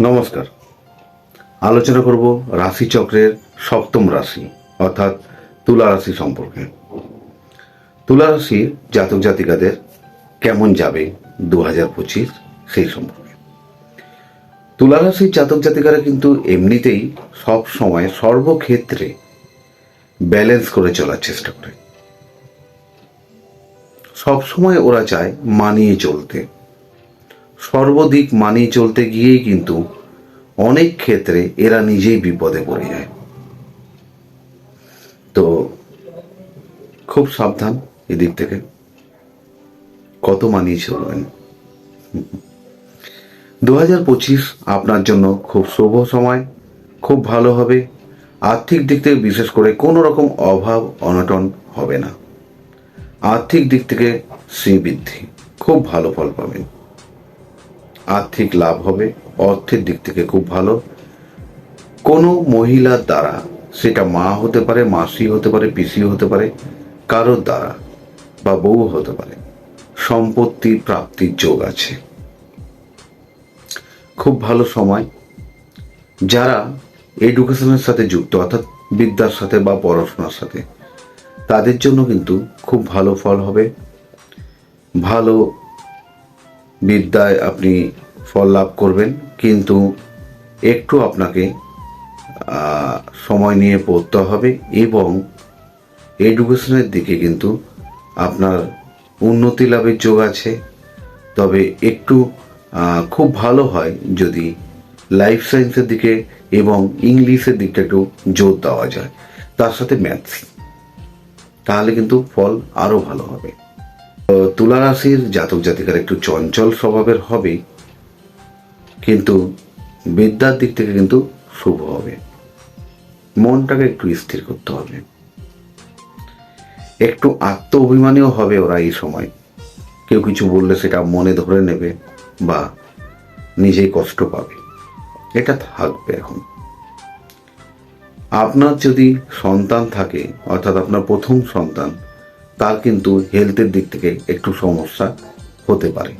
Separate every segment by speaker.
Speaker 1: নমস্কার। আলোচনা করব রাশিচক্রের সপ্তম রাশি, অর্থাৎ তুলা রাশি সম্পর্কে। তুলা রাশির জাতক জাতিকাদের কেমন যাবে দু হাজার পঁচিশ সেই সম্পর্কে। তুলা রাশির জাতক জাতিকারা কিন্তু এমনিতেই সব সময় সর্বক্ষেত্রে ব্যালেন্স করে চলার চেষ্টা করে। সব সময় ওরা চায় মানিয়ে চলতে। সর্বদিক মানিয়ে চলতে গিয়েই কিন্তু অনেক ক্ষেত্রে এরা নিজেই বিপদে পড়ে যায়। তো খুব সাবধান এদিক থেকে। কত মানিয়ে চলবেন? দু হাজার পঁচিশ আপনার জন্য খুব শুভ সময়, খুব ভালো হবে। আর্থিক দিক থেকে বিশেষ করে কোনো রকম অভাব, অনটন হবে না। আর্থিক দিক থেকে শ্রীবৃদ্ধি, খুব ভালো ফল পাবেন। আর্থিক লাভ হবে, অর্থের দিক থেকে খুব ভালো। কোনো মহিলার দ্বারা, সেটা মা হতে পারে, মাসি হতে পারে, পিসি হতে পারে, কারোর দ্বারা বা বউ হতে পারে, সম্পত্তি প্রাপ্তির যোগ আছে। খুব ভালো সময়। যারা এডুকেশনের সাথে যুক্ত, অর্থাৎ বিদ্যার সাথে বা পড়াশোনার সাথে, তাদের জন্য কিন্তু খুব ভালো ফল হবে। ভালো বিদ্যায় আপনি ফল লাভ করবেন, কিন্তু একটু আপনাকে সময় নিয়ে পড়তে হবে এবং এডুকেশনের দিকে কিন্তু আপনার উন্নতি লাভের যোগ আছে। তবে একটু খুব ভালো হয় যদি লাইফ সায়েন্সের দিকে এবং ইংলিশের দিকটা একটু জোর দেওয়া যায়। তার সাথে ম্যাথস, তাহলে কিন্তু ফল আরও ভালো হবে। তুলা রাশির জাতক জাতিকার একটু চঞ্চল স্বভাবের হবে, কিন্তু বিদ্যার দিক থেকে কিন্তু শুভ হবে। মনটাকে একটু স্থির করতে হবে। একটু আত্ম অভিমানীও হবে ওরা এই সময়। কেউ কিছু বললে সেটা মনে ধরে নেবে বা নিজেই কষ্ট পাবে। এটা থাকবে এখন। আপনার যদি সন্তান থাকে, অর্থাৎ আপনার প্রথম সন্তান তার কিন্তু হেলথের দিক থেকে একটু সমস্যা হতে পারে।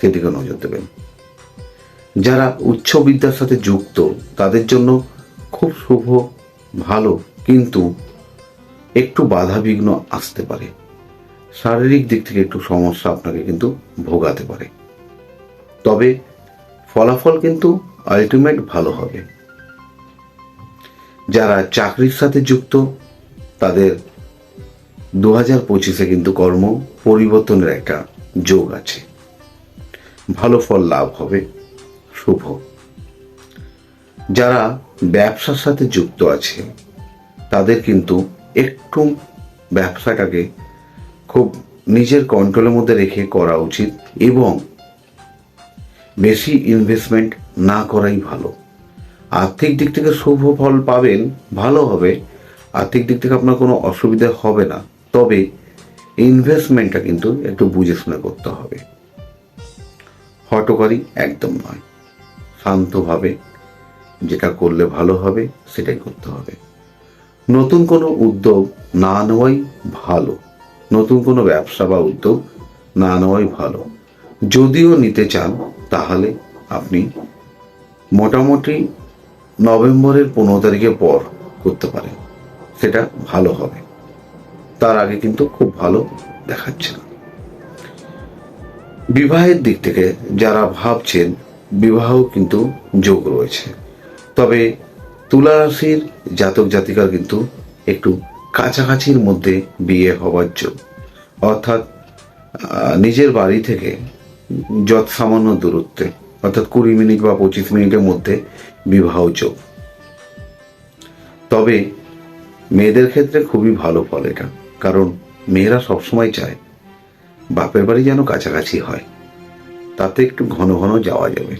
Speaker 1: সেদিকে নজর দেবেন। যারা উচ্চ বিদ্যার সাথে যুক্ত, তাদের জন্য খুব শুভ, ভালো কিন্তু একটু বাধা বিঘ্ন আসতে পারে। শারীরিক দিক থেকে একটু সমস্যা আপনাকে কিন্তু ভোগাতে পারে। তবে ফলাফল কিন্তু আলটিমেট ভালো হবে। যারা চাকরির সাথে যুক্ত, তাদের দু হাজার পঁচিশে কিন্তু কর্ম পরিবর্তনের একটা যোগ আছে। ভালো ফল লাভ হবে, শুভ। যারা ব্যবসার সাথে যুক্ত আছে, তাদের কিন্তু একটু ব্যবসাটাকে খুব নিজের কন্ট্রোলের মধ্যে রেখে করা উচিত এবং বেশি ইনভেস্টমেন্ট না করাই ভালো। আর্থিক দিক থেকে শুভ ফল পাবেন, ভালো হবে। আর্থিক দিক থেকে আপনার কোনো অসুবিধা হবে না। তবে ইনভেস্টমেন্টটা কিন্তু একটু বুঝে শুনে করতে হবে। হটকারী একদম নয়। শান্তভাবে যেটা করলে ভালো হবে, সেটাই করতে হবে। নতুন কোনো উদ্যোগ না নেওয়াই ভালো। নতুন কোনো ব্যবসা বা উদ্যোগ না নেওয়াই ভালো। যদিও নিতে চান, তাহলে আপনি মোটামুটি নভেম্বরের পনেরো তারিখের পর করতে পারেন। সেটা ভালো হবে। তার আগে কিন্তু খুব ভালো দেখাচ্ছে না। বিবাহের দিক থেকে যারা ভাবছেন বিবাহ কিন্তু যোগ রয়েছে। তবে তুলা রাশির জাতক জাতিকার কিন্তু একটু কাছাকাছির মধ্যে বিয়ে হওয়ার যোগ। অর্থাৎ নিজের বাড়ি থেকে যত সামান্য দূরত্বে, অর্থাৎ কুড়ি মিনিট বা পঁচিশ মিনিটের মধ্যে বিবাহ যোগ। তবে মেয়েদের ক্ষেত্রে খুবই ভালো ফল এটা। কারণ মেয়েরা সবসময় চায় বাপের বাড়ি যেন কাছাকাছি হয়। তাতে একটু ঘন ঘন যাওয়া যাবে।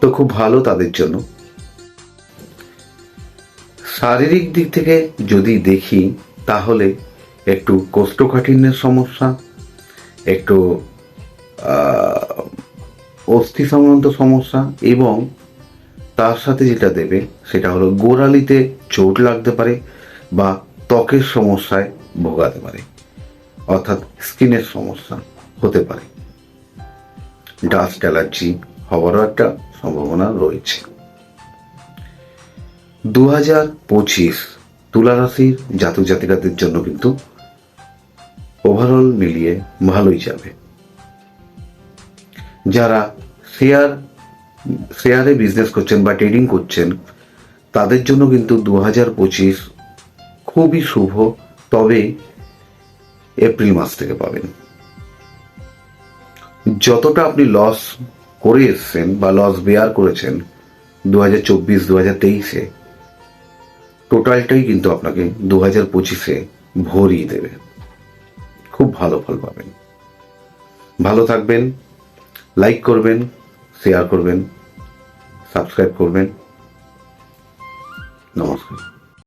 Speaker 1: তো খুব ভালো তাদের জন্য। শারীরিক দিক থেকে যদি দেখি, তাহলে একটু কোষ্ঠকাঠিন্যের সমস্যা, একটু অস্থি সংক্রান্ত সমস্যা এবং তার সাথে যেটা দেবে, সেটা হলো গোড়ালিতে চোট লাগতে পারে বা ত্বকের সমস্যায় ভোগাতে পারে। অর্থাৎ স্কিনের সমস্যা হতে পারে। ডাস্ট অ্যালার্জি হওয়ারও একটা সম্ভাবনা রয়েছে। দু হাজার পঁচিশ তুলা রাশির জাতক জাতিকাদের জন্য কিন্তু ওভারঅল মিলিয়ে ভালোই যাবে। যারা শেয়ার, শেয়ারে বিজনেস করছেন বা ট্রেডিং করছেন, তাদের জন্য কিন্তু দু হাজার পঁচিশ খুবই শুভ তবে এপ্রিল মাস থেকে পাবেন। যতটা আপনি লস করে এসছেন বা লস বেয়ার করেছেন দু হাজার চব্বিশ দু হাজার তেইশে টোটালটাই কিন্তু আপনাকে দু হাজার পঁচিশে ভরিয়ে দেবে। খুব ভালো ফল পাবেন। ভালো থাকবেন লাইক করবেন শেয়ার করবেন সাবস্ক্রাইব করবেন। নমস্কার।